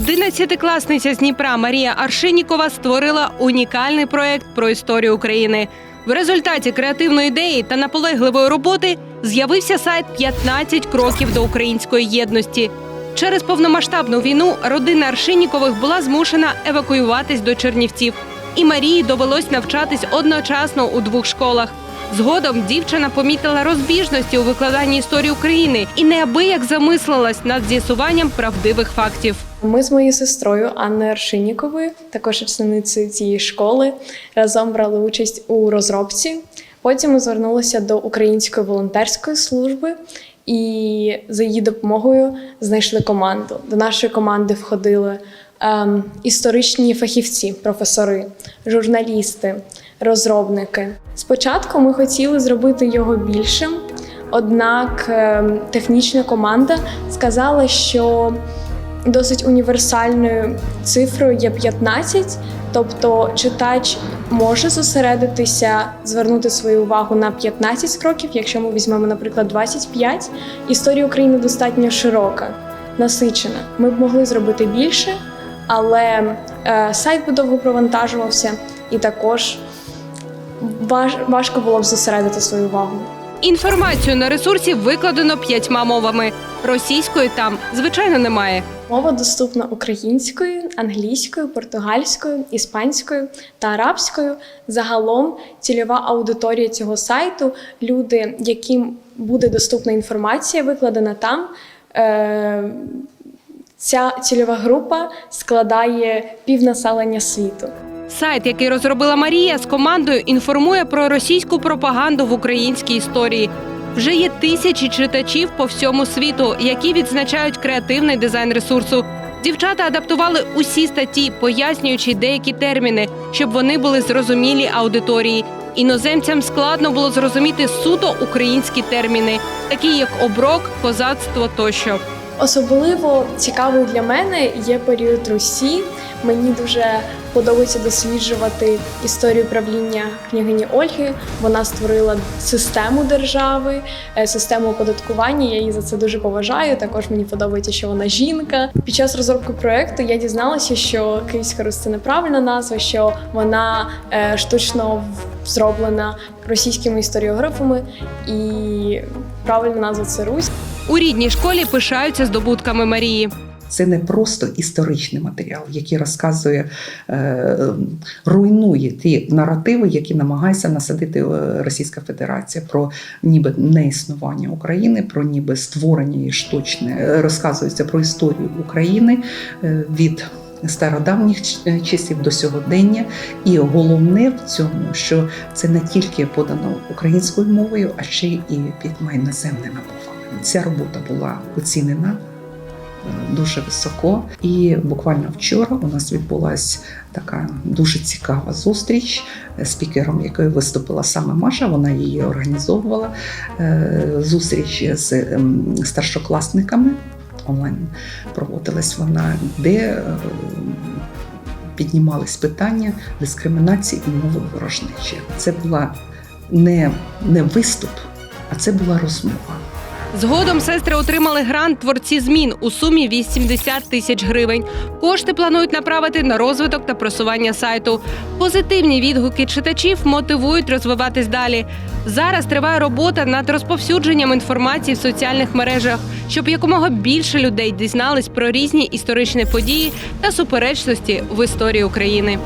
Одинадцятикласниця з Дніпра Марія Аршинікова створила унікальний проект про історію України. В результаті креативної ідеї та наполегливої роботи з'явився сайт «15 кроків до української єдності. Через повномасштабну війну родина Аршинікових була змушена евакуюватись до Чернівців, і Марії довелось навчатись одночасно у двох школах. Згодом дівчина помітила розбіжності у викладанні історії України і неабияк замислилась над з'ясуванням правдивих фактів. Ми з моєю сестрою Анною Аршиніковою, також ученицею цієї школи, разом брали участь у розробці. Потім ми звернулися до Української волонтерської служби і за її допомогою знайшли команду. До нашої команди входили ем, історичні фахівці, професори, журналісти, розробники. Спочатку ми хотіли зробити його більшим, однак ем, технічна команда сказала, що досить універсальною цифрою є 15, тобто читач може зосередитися, звернути свою увагу на 15 кроків. Якщо ми візьмемо, наприклад, 25, історія України достатньо широка, насичена. Ми б могли зробити більше, але е, сайт би довго провантажувався, і також важ, важко було б зосередити свою увагу. Інформацію на ресурсі викладено п'ятьма мовами. Російської там, звичайно, немає. Мова доступна українською, англійською, португальською, іспанською та арабською. Загалом цільова аудиторія цього сайту люди, яким буде доступна інформація, викладена там. Е- Ця цільова група складає півнаселення світу. Сайт, який розробила Марія, з командою інформує про російську пропаганду в українській історії. Вже є тисячі читачів по всьому світу, які відзначають креативний дизайн ресурсу. Дівчата адаптували усі статті, пояснюючи деякі терміни, щоб вони були зрозумілі аудиторії. Іноземцям складно було зрозуміти суто українські терміни, такі як оброк, козацтво тощо. Особливо цікавий для мене є період Русі. Мені дуже подобається досліджувати історію правління княгині Ольги. Вона створила систему держави, е, систему оподаткування. Я її за це дуже поважаю. Також мені подобається, що вона жінка. Під час розробки проекту я дізналася, що Київська Русь це неправильна назва, що вона е, штучно зроблена російськими історіографами, і правильна назва це Русь. У рідній школі пишаються здобутками Марії. Це не просто історичний матеріал, який розказує, е, руйнує ті наративи, які намагається насадити е, Російська Федерація про ніби неіснування України, про ніби створення її штучне. Е, Розказується про історію України е, від. Стародавніх е, часів до сьогодення, і головне в цьому, що це не тільки подано українською мовою, а ще й п'ятьма іноземними мовами. Ця робота була оцінена дуже високо. І буквально вчора у нас відбулася така дуже цікава зустріч, е, спікером якої виступила саме Маша. Вона її організовувала. Е, Зустріч з ем, старшокласниками онлайн проводилась вона, де е, піднімались питання дискримінації і мови ворожнечі. Це була не, не виступ, а це була розмова. Згодом сестри отримали грант творці змін у сумі 80 тисяч гривень. Кошти планують направити на розвиток та просування сайту. Позитивні відгуки читачів мотивують розвиватись далі. Зараз триває робота над розповсюдженням інформації в соціальних мережах, щоб якомога більше людей дізнались про різні історичні події та суперечності в історії України.